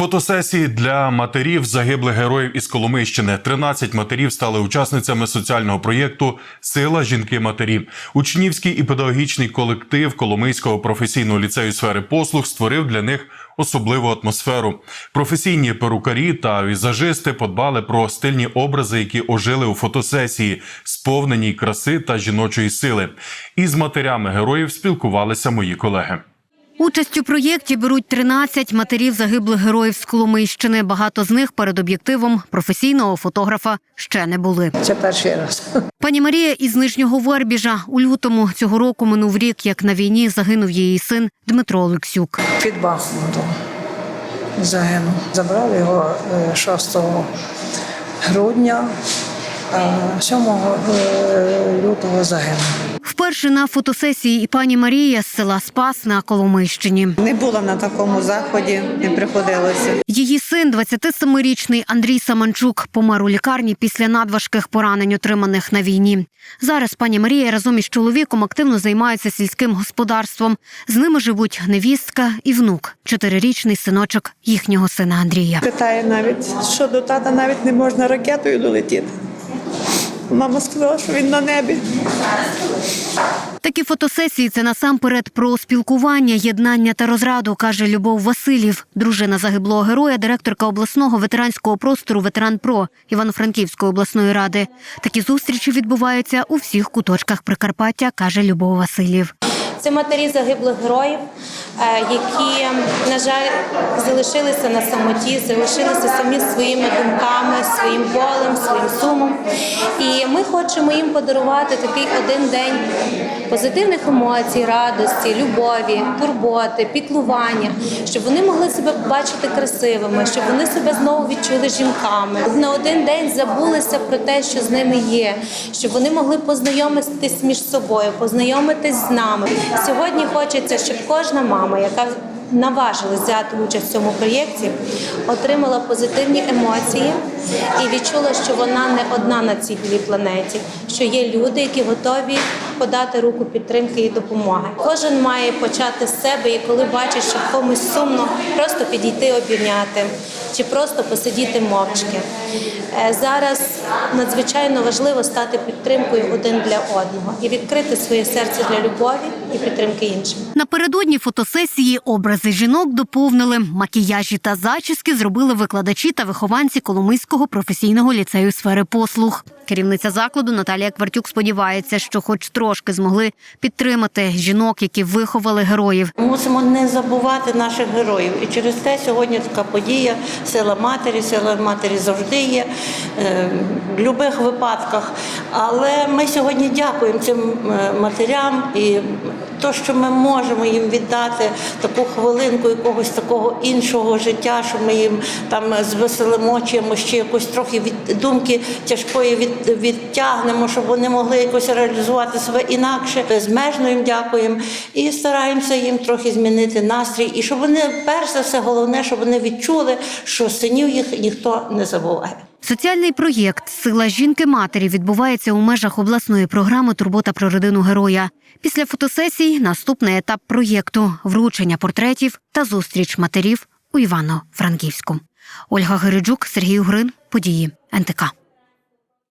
Фотосесії для матерів загиблих героїв із Коломийщини. 13 матерів стали учасницями соціального проєкту Сила жінки-матері. Учнівський і педагогічний колектив Коломийського професійного ліцею сфери послуг створив для них особливу атмосферу. Професійні перукарі та візажисти подбали про стильні образи, які ожили у фотосесії, сповненій краси та жіночої сили. Із матерями героїв спілкувалися мої колеги. Участь у проєкті беруть 13 матерів загиблих героїв з Коломийщини. Багато з них перед об'єктивом професійного фотографа ще не були. Це перший раз. Пані Марія із нижнього Вербіжа у лютому цього року минув рік, як на війні загинув її син Дмитро Олексюк. Під Бахмутом загинув. Забрали його е, 6 грудня, а 7 е, лютого загинув. Вперше на фотосесії і пані Марія з села Спас на Коломийщині. Не була на такому заході, не приходилося. Її син, 27-річний Андрій Саманчук, помер у лікарні після надважких поранень, отриманих на війні. Зараз пані Марія разом із чоловіком активно займаються сільським господарством. З ними живуть невістка і внук, чотирирічний синочок їхнього сина Андрія. Питає навіть, що до тата навіть не можна ракетою долетіти. Мама сказала, що він на небі. Такі фотосесії це насамперед про спілкування, єднання та розраду, каже Любов Васильєв, дружина загиблого героя, директорка обласного ветеранського простору Ветеран Про Івано-Франківської обласної ради. Такі зустрічі відбуваються у всіх куточках Прикарпаття, каже Любов Васильєв. Це матері загиблих героїв, які, на жаль, залишилися на самоті, залишилися самі своїми думками, своїм болем, своїм сумом. І ми хочемо їм подарувати такий один день позитивних емоцій, радості, любові, турботи, піклування, щоб вони могли себе побачити красивими, щоб вони себе знову відчули жінками. На один день забулися про те, що з ними є, щоб вони могли познайомитись між собою, познайомитись з нами. Сьогодні хочеться, щоб кожна мама, яка наважилась взяти участь в цьому проєкті, отримала позитивні емоції і відчула, що вона не одна на цій білій планеті, що є люди, які готові подати руку підтримки і допомоги. Кожен має почати з себе, і коли бачить, що комусь сумно, просто підійти обійняти чи просто посидіти мовчки. Е, Зараз надзвичайно важливо стати підтримкою один для одного і відкрити своє серце для любові і підтримки іншим. Напередодні фотосесії образи жінок доповнили макіяжі та зачіски зробили викладачі та вихованці Коломийського професійного ліцею сфери послуг. Керівниця закладу Наталія Квартюк сподівається, що, хоч трошки змогли підтримати жінок, які виховали героїв. Мусимо не забувати наших героїв. І через те сьогодні така подія сила матері, сила матері завжди є е, в будь-яких випадках. Але ми сьогодні дякуємо цим е, матерям і то, що ми можемо їм віддати таку хвилинку якогось такого іншого життя, що ми їм там звеселимо чимось, чи якось трохи від думки тяжкої від, відтягнемо, щоб вони могли якось реалізувати себе інакше. Безмежно їм дякуємо і стараємося їм трохи змінити настрій. І щоб вони, перш за все, головне, щоб вони відчули, що синів їх ніхто не забуває. Соціальний проєкт Сила жінки матері відбувається у межах обласної програми Турбота про родину героя. Після фотосесій наступний етап проєкту вручення портретів та зустріч матерів у Івано-Франківську. Ольга Гириджук, Сергій Угрин, події НТК.